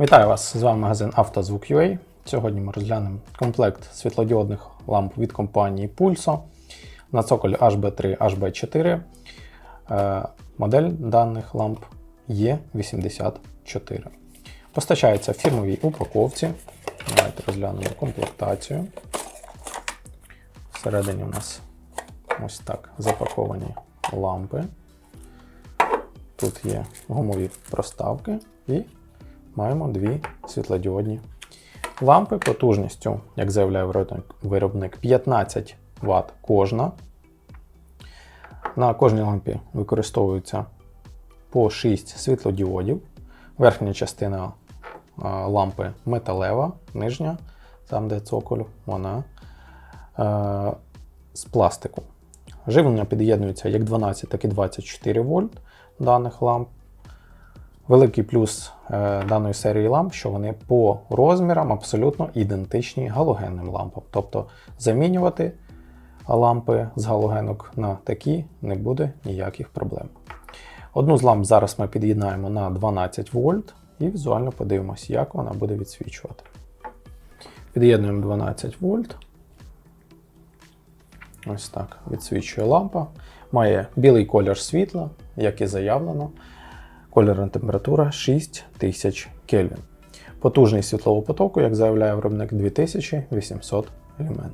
Вітаю вас! З вами магазин «Автозвук.UA». Сьогодні ми розглянемо комплект світлодіодних ламп від компанії Pulso на цоколі HB3 HB4. Е, Модель даних ламп Е84. Постачається в фірмовій упаковці. Давайте розглянемо комплектацію. Всередині у нас ось так запаковані лампи. Тут є гумові проставки і маємо дві світлодіодні лампи потужністю, як заявляє виробник- виробник, 15 Вт кожна. На кожній лампі використовується по 6 світлодіодів. Верхня частина лампи металева, нижня, там де цоколь, вона е, з пластику. Живлення під'єднується як 12, так і 24 вольт даних ламп. Великий плюс е, даної серії ламп, що вони по розмірам абсолютно ідентичні галогенним лампам. Тобто замінювати лампи з галогенок на такі не буде ніяких проблем. Одну з ламп зараз ми під'єднаємо на 12 вольт і візуально подивимося, як вона буде відсвічувати. Під'єднуємо 12 вольт. Ось так відсвічує лампа. Має білий колір світла, як і заявлено. Кольорна температура 6000 Кельвін. Потужність світлового потоку, як заявляє виробник, 2800 люмен.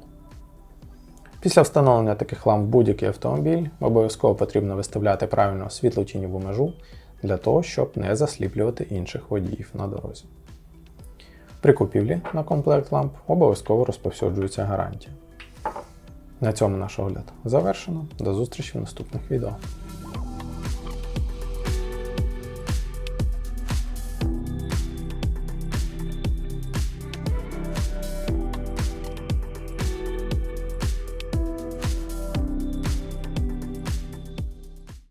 Після встановлення таких ламп в будь-який автомобіль обов'язково потрібно виставляти правильно світло-тіньову межу для того, щоб не засліплювати інших водіїв на дорозі. При купівлі на комплект ламп обов'язково розповсюджується гарантія. На цьому наш огляд завершено. До зустрічі в наступних відео.